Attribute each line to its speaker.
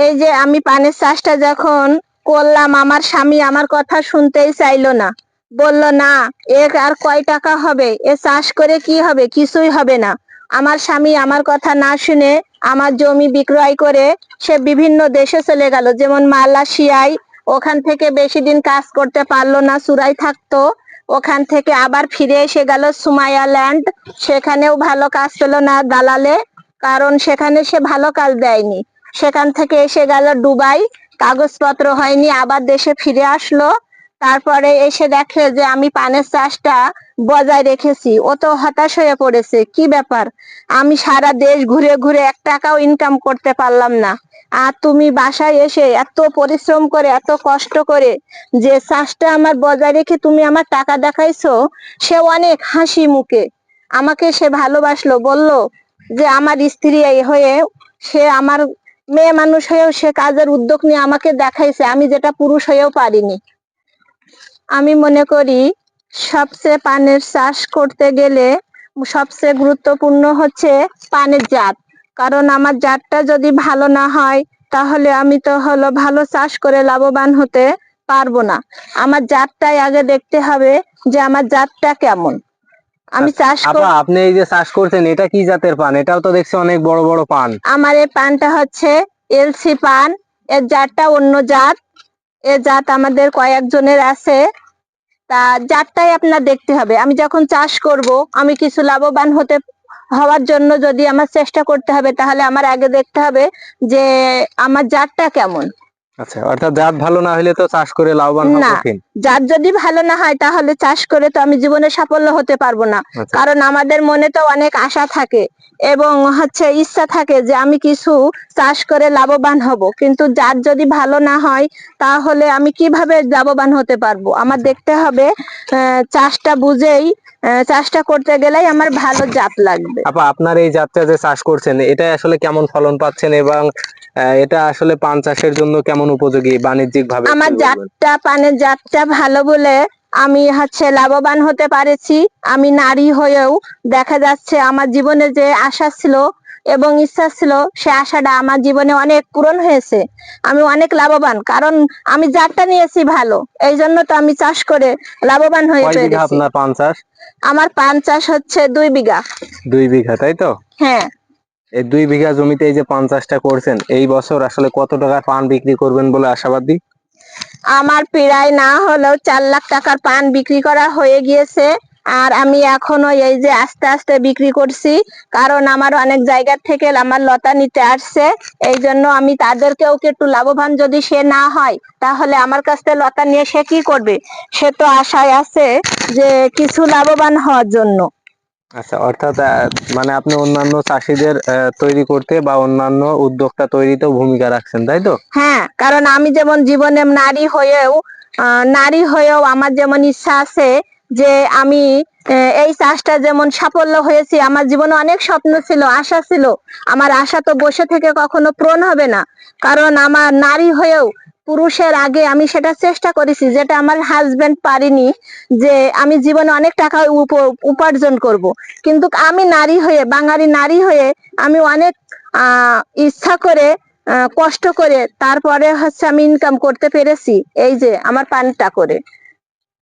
Speaker 1: এই যে আমি পানের চাষটা যখন করলাম, আমার স্বামী আমার কথা শুনতেই চাইলো না। বলল, না, এর আর কয় টাকা হবে? এ চাষ করে কি হবে? কিছুই হবে না। আমার স্বামী আমার কথা না শুনে আমার জমি বিক্রয় করে সে বিভিন্ন দেশে চলে গেল। যেমন মালয়েশিয়ায় ওখান থেকে বেশি দিন কাজ করতে পারল না চুরাই থাকতো। ওখান থেকে আবার ফিরে এসে গেল সুমাইয়া ল্যান্ড সেখানেও ভালো কাজ পেল না দালালে, কারণ সেখানে সে ভালো কাজ দেয়নি। সেখান থেকে এসে গেল দুবাই। কাগজপত্র হয়নি, আবার দেশে ফিরে আসলো। তারপরে এসে দেখে যে আমি পানের চাষটা বজায় রেখেছি। ও তো হতাশ হয়ে পড়েছে, কি ব্যাপার? আমি সারা দেশ ঘুরে ঘুরে এক টাকাও ইনকাম করতে পারলাম না। আর তুমি বাসায় এসে এত পরিশ্রম করে, এত কষ্ট করে যে চাষটা আমার বজায় রেখে তুমি আমার টাকা দেখাইছো, সে অনেক হাসি মুখে। আমাকে সে ভালোবাসলো, বলল যে আমার স্ত্রী হয়ে সে আমার মেয়ে মানুষ হয়েও সে কাজের উদ্যোগ নিয়ে আমাকে দেখাইছে, আমি যেটা পুরুষ হয়েও পারিনি। আমি মনে করি সবচেয়ে পানের চাষ করতে গেলে সবচেয়ে গুরুত্বপূর্ণ হচ্ছে পানের জাত। কারণ আমার জাতটা যদি ভালো না হয়, তাহলে আমি তো হলো ভালো চাষ করে লাভবান হতে পারব না। আমার জাতটাই আগে দেখতে হবে যে আমার জাতটা কেমন। আমি চাষ
Speaker 2: আপনি এই যে চাষ করছেন এটা কি জাতের পান? এটাও তো দেখছি অনেক বড় বড় পান।
Speaker 1: আমার এই পানটা হচ্ছে এলসি পান। এর জাতটা অন্য জাত। এ জাত আমাদের কয়েকজনের আছে। তা জাতটাই আপনার দেখতে হবে। আমি যখন চাষ করব আমি কিছু লাভবান হতে হওয়ার জন্য যদি আমার চেষ্টা করতে হবে তাহলে আমার আগে দেখতে হবে যে আমার জাতটা কেমন।
Speaker 2: আচ্ছা অর্থাৎ জাত ভালো না হলে তো চাষ করে লাভবান
Speaker 1: না। জাত যদি ভালো না হয় তাহলে চাষ করে তো আমি জীবনে সাফল্য হতে পারব না।
Speaker 2: আচ্ছা।
Speaker 1: কারণ আমাদের মনে তো অনেক আশা থাকে এবং হচ্ছে ইচ্ছা থাকে যে আমি কিছু চাষ করে লাভবান হব। কিন্তু জাত যদি ভালো না হয় তাহলে আমি কীভাবে লাভবান হতে পারব? আমার দেখতে হবে চাষটা বুঝেই চাষটা করতে গেলেই আমার ভালো জাত লাগবে।
Speaker 2: আপা আপনার এই জাতটা যে চাষ করছেন এটা আসলে কেমন ফলন পাচ্ছেন এবং এটা আসলে পান চাষের জন্য কেমন উপযোগী বাণিজ্যিক ভাবে
Speaker 1: আমার জাতটা পানের জাতটা ভালো বলে আমি হচ্ছে লাভবান হতে পারেছি। আমি নারী হয়েও দেখা যাচ্ছে আমার জীবনে যে আশা ছিল এবং ইচ্ছা ছিল সে আশাটা আমার জীবনে অনেক পূরণ হয়েছে। আমি অনেক লাভবান কারণ আমি জাতটা নিয়েছি ভালো। এই জন্য তো আমি চাষ করে লাভবান হয়ে পেরেছি
Speaker 2: আপনার পান চাষ?
Speaker 1: আমার পান চাষ হচ্ছে দুই বিঘা।
Speaker 2: দুই বিঘা তাই তো?
Speaker 1: হ্যাঁ।
Speaker 2: এই দুই বিঘা জমিতে এই যে পান চাষটা করছেন, এই বছর আসলে কত টাকার পান বিক্রি করবেন বলে আশাবাদী?
Speaker 1: আমার প্রায় না হলেও চার লাখ টাকার পান বিক্রি করা হয়ে গিয়েছে, আর আমি এখনও এই যে আস্তে আস্তে বিক্রি করছি, কারণ আমার অনেক জায়গা থেকে আমার লতা নিতে আসছে, এই জন্য আমি তাদেরকেও একটু লাভবান যদি সে না হয়, তাহলে আমার কাছ থেকে লতা নিয়ে সে কি করবে? সে তো আশায় আছে যে কিছু লাভবান হওয়ার জন্য।
Speaker 2: আচ্ছা অর্থাৎ মানে আপনি অন্যান্য চাষীদের তৈরি করতে বা অন্যান্য উদ্যোক্তা তৈরিতেও ভূমিকা রাখছেন, তাই তো?
Speaker 1: হ্যাঁ কারণ আমি যেমন জীবনে নারী হয়েও নারী হয়েও আমার যেমন ইচ্ছা আছে যে আমি এই চাষটা যেমন সাফল্য হয়েছি, আমার জীবনে অনেক স্বপ্ন ছিল, আশা ছিল। আমার আশা তো বসে থেকে কখনো পূরণ হবে না। কারণ আমার নারী হয়েও পুরুষের আগে আমি সেটা চেষ্টা করেছি, যেটা আমার হাজবেন্ড পারিনি, যে আমি জীবনে অনেক টাকা উপ- উপার্জন করব। কিন্তু আমি নারী হয়ে, বাঙালি নারী হয়ে আমি অনেক আহ ইচ্ছা করে কষ্ট করে তারপরে হচ্ছে আমি ইনকাম করতে পেরেছি, এই যে আমার পানিটা করে।